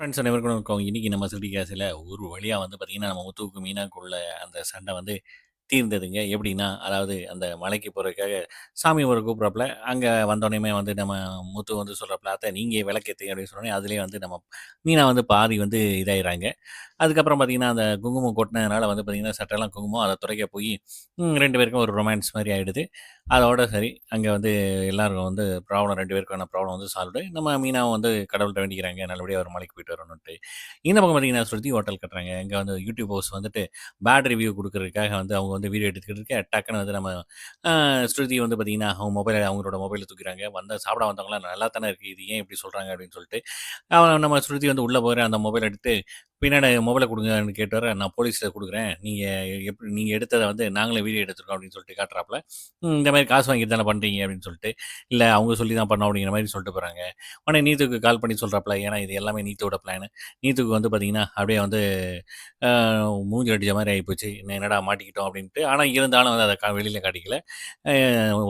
Friends அனைவருக்கும் இருக்கோம் இன்றைக்கி நம்ம சிட்டி கேஸில் ஒரு வழியாக வந்து பார்த்திங்கன்னா நம்ம முத்துவுக்கும் மீனாக்குள்ள அந்த சண்டை வந்து தீர்ந்ததுங்க. எப்படின்னா, அதாவது அந்த மலைக்கு போறதுக்காக சாமி ஒரு கூப்பிட்றாப்புல, அங்க வந்தோனயுமே வந்து நம்ம முத்து வந்து சொல்றாப்புல, "அத்த நீங்க விளக்கேத்துங்க" அப்படின்னு சொன்னோனே, அதுலேயே வந்து நம்ம மீனா வந்து பாதி வந்து இதாயிர்றாங்க. அதுக்கப்புறம் பார்த்தீங்கன்னா, அந்த குங்குமம் கொட்டுனதுனால வந்து பார்த்தீங்கன்னா, சட்டெல்லாம் குங்குமம் அத துடைக்க போயி, ம் 2 பேருக்கும் ஒரு ரொமான்ஸ் மாரி ஆயிடுது. அதோட சரி, அங்க வந்து எல்லாருக்கும் வந்து ப்ராப்ளம் 2 பேருக்கான ப்ராப்ளம் வந்து சால்வ்டு. நம்ம மீனாவும் வந்து கடவுள்ட்ட வேண்டிக்கிறாங்க, நல்லபடியா ஒரு மலைக்கு போயிட்டு வரணுன்ட்டு. இந்த பக்கம் பார்த்தீங்கன்னா, ஸ்ருதி ஹோட்டல் கட்டுறாங்க. இங்க வந்து யூடியூப் ஹவுஸ் வந்துட்டு பேட் ரிவ்யூ குடுக்குறதுக்காக வந்து அவங்க வந்து வீடியோ எடுத்துக்கிட்டு இருக்கேன் டக்குன்னு வந்து நம்ம ஸ்ருதி வந்து பார்த்தீங்கன்னா, அவங்க மொபைலை அவங்களோட மொபைலை தூக்கிறாங்க. வந்த சாப்பிட வந்தவங்களாம் நல்லா தானே இருக்குது இது ஏன் இப்படி சொல்கிறாங்க அப்படின்னு சொல்லிட்டு, அவன் நம்ம ஸ்ருதி வந்து உள்ளே போகிற அந்த மொபைல் எடுத்து பின்னாடி மொபைலை கொடுங்கன்னு கேட்டார் நான் போலீஸில் கொடுக்குறேன் நீங்கள் எப்படி நீங்கள் எடுத்ததை வந்து நாங்களே வீடியோ எடுத்துருக்கோம் அப்படின்னு சொல்லிட்டு காட்டுறாப்புல. ம் இந்த மாதிரி காசு வாங்கிட்டு தானே பண்ணுறீங்க அப்படின்னு சொல்லிட்டு, இல்லை அவங்க சொல்லி தான் பண்ணோம் அப்படிங்கிற மாதிரி சொல்லிட்டு போகிறாங்க உடனே நீத்துக்கு கால் பண்ணி சொல்கிறாப்புல ஏன்னா இது எல்லாமே நீத்துவோட பிளான் நீத்துக்கு வந்து பார்த்தீங்கன்னா, அப்படியே வந்து மூஞ்சி மூஞ்சில அடிச்ச ஆகிப்போச்சு ஆயிப்போச்சு. என்னடா மாட்டிக்கிட்டோம் அப்படின்ட்டு. ஆனால் இருந்தாலும் வந்து அதை கா வெளியில் காட்டிக்கல.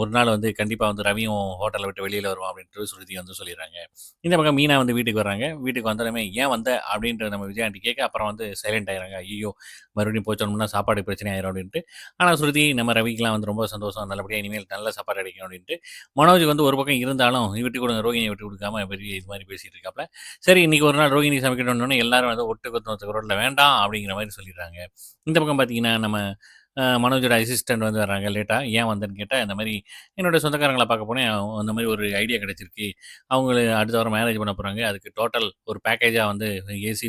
ஒரு நாள் வந்து கண்டிப்பாக வந்து ரவியும் ஹோட்டலை விட்டு வெளியில் வருவான் அப்படின்ட்டு சுருதி வந்து சொல்லிடுறாங்க. இந்த பக்கம் மீனா வந்து வீட்டுக்கு வர்றாங்க. வீட்டுக்கு வந்தாலுமே "ஏன் வந்த?" அப்படின்ற நம்ம விஜய் அப்படி கேட்க, அப்புறம் வந்து சைலண்ட் ஆகிறாங்க ஐயோ மறுபடியும் போச்சோம்னா சாப்பாடு பிரச்சனை ஆயிரும் அப்படின்ட்டு. ஆனால் ஸ்ருதி நம்ம ரவிக்குலாம் வந்து ரொம்ப சந்தோஷம். நல்லபடியாக இனிமேல் நல்ல சாப்பாடு கிடைக்கும் அப்படின்ட்டு. மனோஜ் வந்து ஒரு பக்கம் இருந்தாலும், விட்டு கொடுங்க ரோகிணியை விட்டு கொடுக்காம பெரிய இது மாதிரி பேசிகிட்டு இருக்காப்ல. சரி இன்னைக்கு ஒரு நாள் ரோகிணி சமைக்கணும்னு எல்லாரும் வந்து ஒட்டு ஒருத்தர் ரோட்டில் வேண்டாம் அப்படிங்கிற மாதிரி சொல்லிடுறாங்க. இந்த பக்கம் பார்த்தீங்கன்னா, நம்ம மனோஜோட அசிஸ்டன்ட் வந்து வர்றாங்க லேட்டாக ஏன் வந்தேன்னு கேட்டால் இந்த மாதிரி என்னோட சொந்தக்காரங்களை பார்க்க போனேன். அந்த மாதிரி ஒரு ஐடியா கிடைச்சிருக்கு. அவங்கள அடுத்த வாரம் மேரேஜ் பண்ண போறாங்க. அதுக்கு டோட்டல் ஒரு பேக்கேஜாக வந்து ஏசி,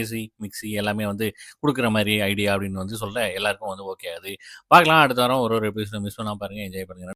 ஏசி, மிக்ஸி எல்லாமே வந்து கொடுக்குற மாதிரி ஐடியா அப்படின்னு வந்து சொல்ல, எல்லாருக்கும் வந்து ஓகே ஆகுது. பார்க்கலாம் அடுத்த வாரம் ஒரு ஒரு எபிசோட மிஸ் பண்ணால் பாருங்க. என்ஜாய் பண்ணுங்கள்